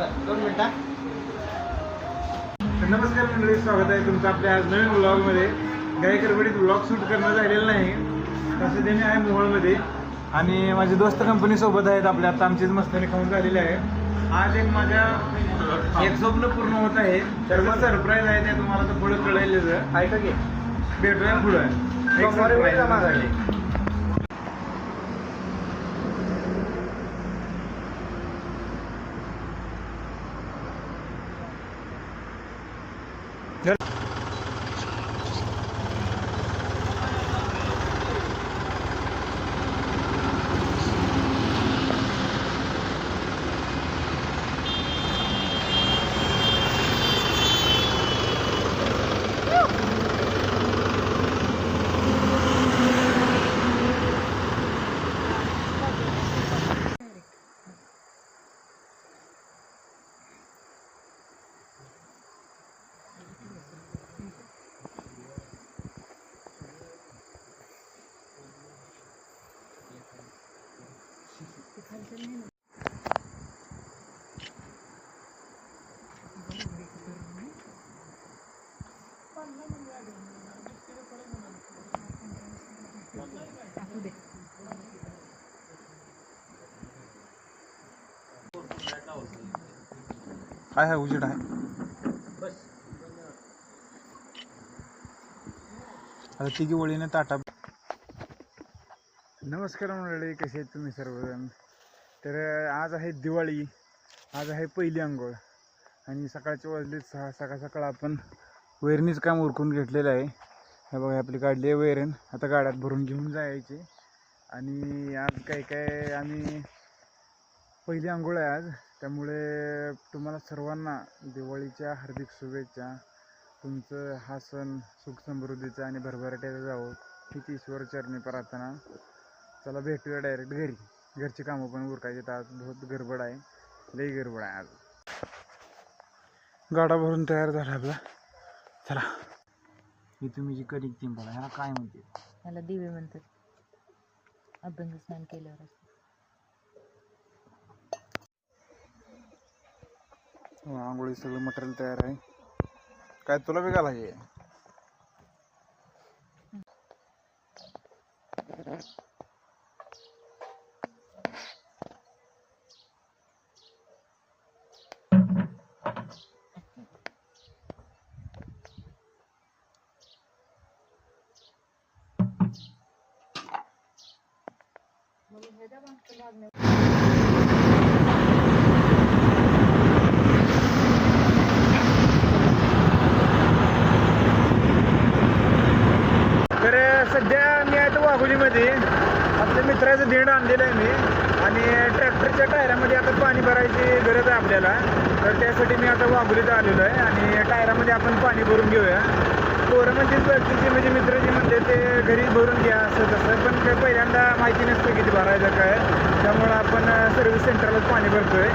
दोन मिनिटा नमस्कार मंडळी स्वागत आहे तुमचं आपल्या आज नवीन ब्लॉगमध्ये गायकरवाडीत ब्लॉग शूट करणं झालेलं नाही. तसं ते मी आहे मोहोळमध्ये. आणि माझे दोस्त कंपनी सोबत आहेत आपल्या आता आमचीच मस्तानी खाऊन झालेली आहे. आज एक माझ्या एक स्वप्न पूर्ण होत आहे. त्याचं सरप्राईज आहे ते तुम्हाला तर पुढे कळेलच. आहे का. भेटूया पुढं. एक Good. काय आहे उजेड आहे. आता तिघी ओळीने ताटा नमस्कार मंडळी कसे आहेत तुम्ही सर्वजण? तर आज आहे दिवाळी. आज आहे पहिली आंघोळ. आणि सकाळच्या वाजले सहा सकाळ सकाळ आपण वैरणीच काम उरकून घेतलेलं आहे. हे बघा आपली काढली आहे वैरण. आता गाड्यात भरून घेऊन जायचे. आणि आज काय काय आम्ही पहिली आंघोळ आहे आज. त्यामुळे तुम्हाला सर्वांना दिवाळीच्या हार्दिक शुभेच्छा. तुमचं हा सण सुख समृद्धीचा आणि भरभराट्याचा जावं. हीच ईश्वर चरणी प्रार्थना. चला भेटूया डायरेक्ट घरी. घरची कामं पण उरकायची. आज बहुत गडबड आहे. लई गडबड आहे आज. गाडा भरून तयार झाला आपला. चला. ही तुम्ही जी ती बघा. ह्याला काय म्हणते? याला दिवे म्हणतात. अभ्यंग स्नान केल्यावर. हो, आंघोळी सगळं मटेरियल तयार आहे. काय तुला बी घालायचे तर सध्या मी आहे तर वाघोलीमध्ये. आपल्या मित्राचं देण आणलेलं आहे मी. आणि ट्रॅक्टरच्या टायरामध्ये आता पाणी भरायची गरज आहे आपल्याला. तर त्यासाठी मी आता वाघोलीत आलेलो आहे. आणि टायरामध्ये आपण पाणी भरून घेऊया. पोरं म्हणजे बाकीचे म्हणजे मित्र जे म्हणते ते घरी भरून घ्या असं तसं. पण काय पहिल्यांदा माहिती नसतं किती भरायचं काय त्यामुळं आपण सर्व्हिस सेंटरलाच पाणी भरतोय.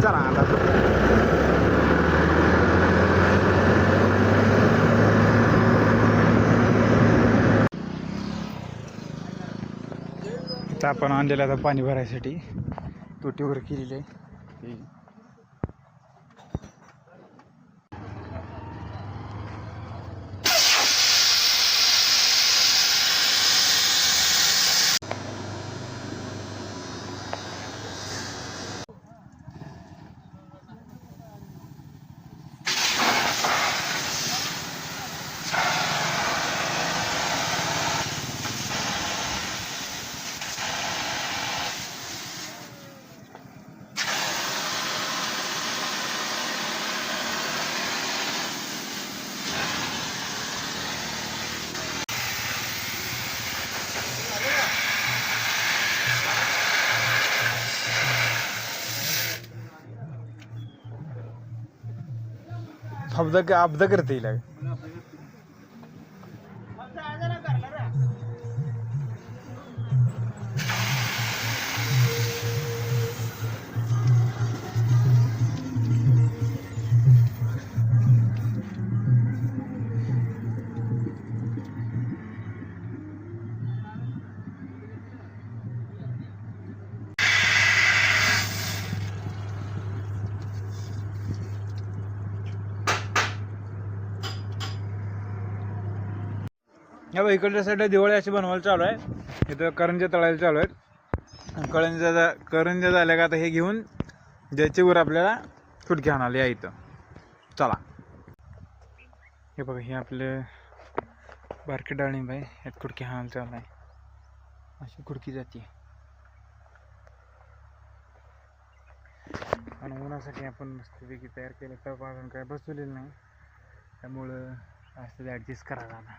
चला आता. आता आपण आणलेलं आता पाणी भरायसाठी. तुटीवर केलेली आहे. अब्दा अब्दा करते हिला या बघ इकडच्या साईडला दिवाळी अशी बनवायला चालू आहे. इथं करंज्या तळायला चालू आहेत. करंज्या जा करंजा झाल्या का आता हे घेऊन ज्याच्यावर आपल्याला फुटकी आणायला या इथं. चला. हे बघा हे आपले बारके डाळिंब आहे. ह्यात खुडकी हाणायला चालू आहे. अशी खुडकी जाते. आणि उन्हासाठी आपण मस्तपैकी तयार केलं तर अजून काय बसवलेलं नाही. त्यामुळं असं ॲडजस्ट करायला आता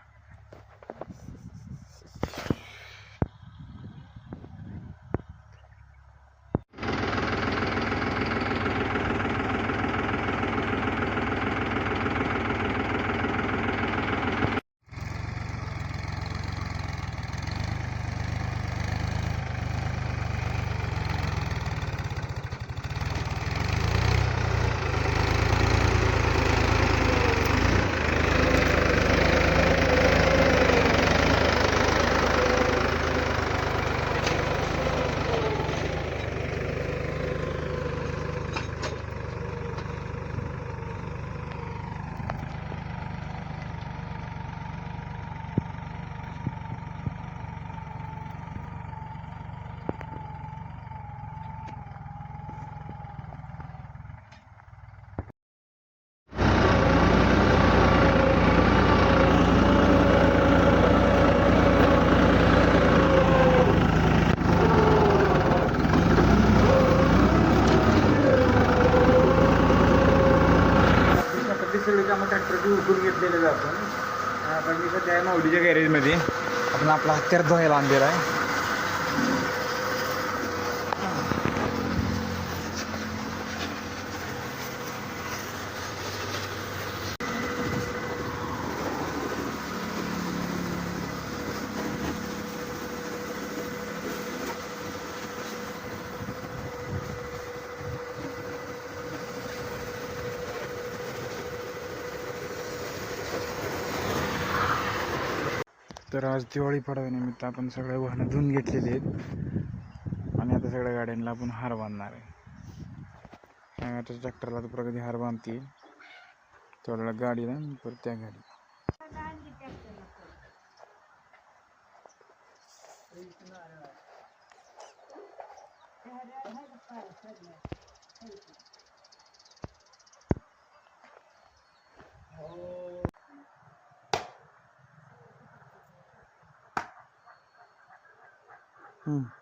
शेतातली सगळी कामं ट्रॅक्टरची उठून घेतलेले आपण आपण मी सध्या आहे माऊलीच्या गॅरेजमध्ये आपण आपला हत्यार धुवायला आणलेला आहे. तर आज दिवाळी पाडव्यानिमित्त आपण सगळे वाहनं धुवून घेतलेली आहेत. आणि आता सगळ्या गाड्यांना आपण हार बांधणार आहे. आता ट्रॅक्टरला तर प्रगती हार बांधते तेवढ्या गाडीला आणि परत त्या गाडी. Hmm.